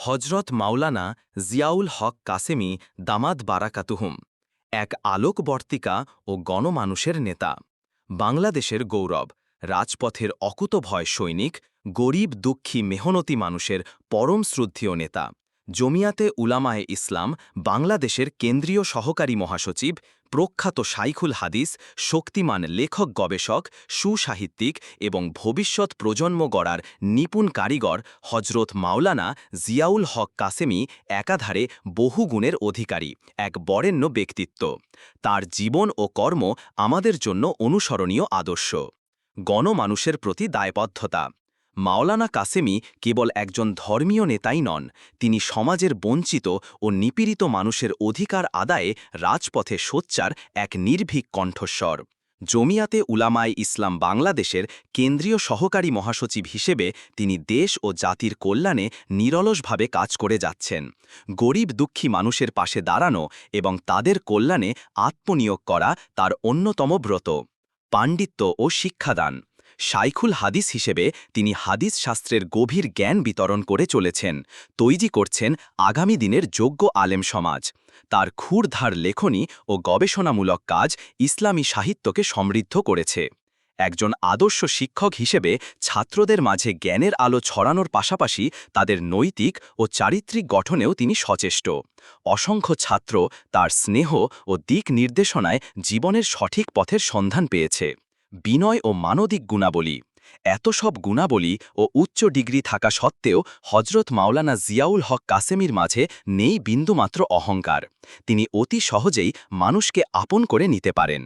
হজরত মাওলানা জিয়াউল হক কাসেমি দামাদ বারাকাতুহুম, এক আলোকবর্তিকা ও গণমানুষের নেতা, বাংলাদেশের গৌরব, রাজপথের অকুতভয় সৈনিক, গরিব দুঃখী মেহনতি মানুষের পরম শ্রদ্ধীয় নেতা। জমিয়াতে উলামায়ে ইসলাম বাংলাদেশের কেন্দ্রীয় সহকারী মহাসচিব, প্রখ্যাত শাইখুল হাদিস, শক্তিমান লেখক গবেষক, সুসাহিত্যিক এবং ভবিষ্যৎ প্রজন্ম গড়ার নিপুণ কারিগর হজরত মাওলানা জিয়াউল হক কাসেমি একাধারে বহু গুণের অধিকারী, এক বরেণ্য ব্যক্তিত্ব। তার জীবন ও কর্ম আমাদের জন্য অনুসরণীয় আদর্শ। গণমানুষের প্রতি দায়বদ্ধতা। মাওলানা কাসেমি কেবল একজন ধর্মীয় নেতাই নন, তিনি সমাজের বঞ্চিত ও নিপীড়িত মানুষের অধিকার আদায়ে রাজপথে সোচ্চার এক নির্ভীক কণ্ঠস্বর। জমিয়াতে উলামায় ইসলাম বাংলাদেশের কেন্দ্রীয় সহকারী মহাসচিব হিসেবে তিনি দেশ ও জাতির কল্যাণে নিরলসভাবে কাজ করে যাচ্ছেন। গরিব দুঃখী মানুষের পাশে দাঁড়ানো এবং তাদের কল্যাণে আত্মনিয়োগ করা তার অন্যতম ব্রত। পাণ্ডিত্য ও শিক্ষাদান। শাইখুল হাদিস হিসেবে তিনি হাদিস শাস্ত্রের গভীর জ্ঞান বিতরণ করে চলেছেন, তৈরি করছেন আগামী দিনের যোগ্য আলেম সমাজ। তার ক্ষুরধার লেখনী ও গবেষণামূলক কাজ ইসলামী সাহিত্যকে সমৃদ্ধ করেছে। একজন আদর্শ শিক্ষক হিসেবে ছাত্রদের মাঝে জ্ঞানের আলো ছড়ানোর পাশাপাশি তাদের নৈতিক ও চারিত্রিক গঠনেও তিনি সচেষ্ট। অসংখ্য ছাত্র তার স্নেহ ও দিক নির্দেশনায় জীবনের সঠিক পথের সন্ধান পেয়েছে। বিনয় ও মানদিক গুণাবলী। এত সব গুণাবলী ও উচ্চ ডিগ্রি থাকা সত্ত্বেও হজরত মাওলানা জিয়াউল হক কাসেমির মাঝে নেই বিন্দুমাত্র অহংকার। তিনি অতি সহজেই মানুষকে আপন করে নিতে পারেন।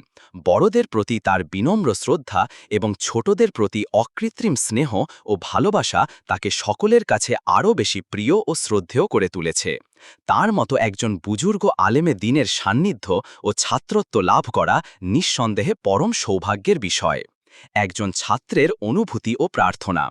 বড়দের প্রতি তার বিনম্র শ্রদ্ধা এবং ছোটদের প্রতি অকৃত্রিম স্নেহ ও ভালোবাসা তাকে সকলের কাছে আরও বেশি প্রিয় ও শ্রদ্ধেয় করে তুলেছে। তার মতো একজন বুজুর্গ আলেমে দিনের সান্নিধ্য ও ছাত্রত্ব লাভ করা নিঃসন্দেহে পরম সৌভাগ্যের বিষয়। একজন ছাত্রের অনুভূতি ও প্রার্থনা।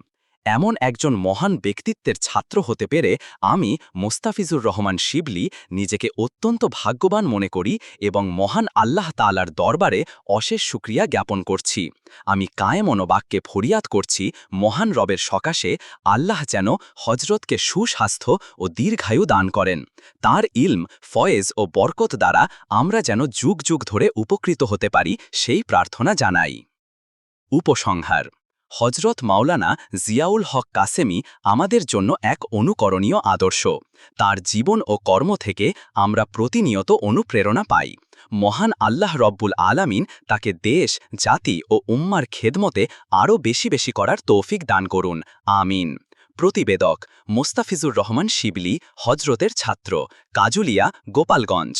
এমন একজন মহান ব্যক্তিত্বের ছাত্র হতে পেরে আমি মোস্তাফিজুর রহমান শিবলি নিজেকে অত্যন্ত ভাগ্যবান মনে করি এবং মহান আল্লাহ তালার দরবারে অশেষ সুক্রিয়া জ্ঞাপন করছি। আমি কায়ে মনোবাক্যে ফরিয়াদ করছি, মহান রবের সকাশে আল্লাহ যেন হজরতকে সুস্বাস্থ্য ও দীর্ঘায়ু দান করেন। তার ইলম, ফয়েজ ও বরকত দ্বারা আমরা যেন যুগ যুগ ধরে উপকৃত হতে পারি, সেই প্রার্থনা জানাই। উপসংহার। হজরত মাওলানা জিয়াউল হক কাসেমি আমাদের জন্য এক অনুকরণীয় আদর্শ। তার জীবন ও কর্ম থেকে আমরা প্রতিনিয়ত অনুপ্রেরণা পাই। মহান আল্লাহ রব্বুল আলামিন তাকে দেশ, জাতি ও উম্মার খেদমতে আরও বেশি বেশি করার তৌফিক দান করুন। আমিন। প্রতিবেদক, মোস্তাফিজুর রহমান শিবলি হজরতের ছাত্র, কাজুলিয়া, গোপালগঞ্জ।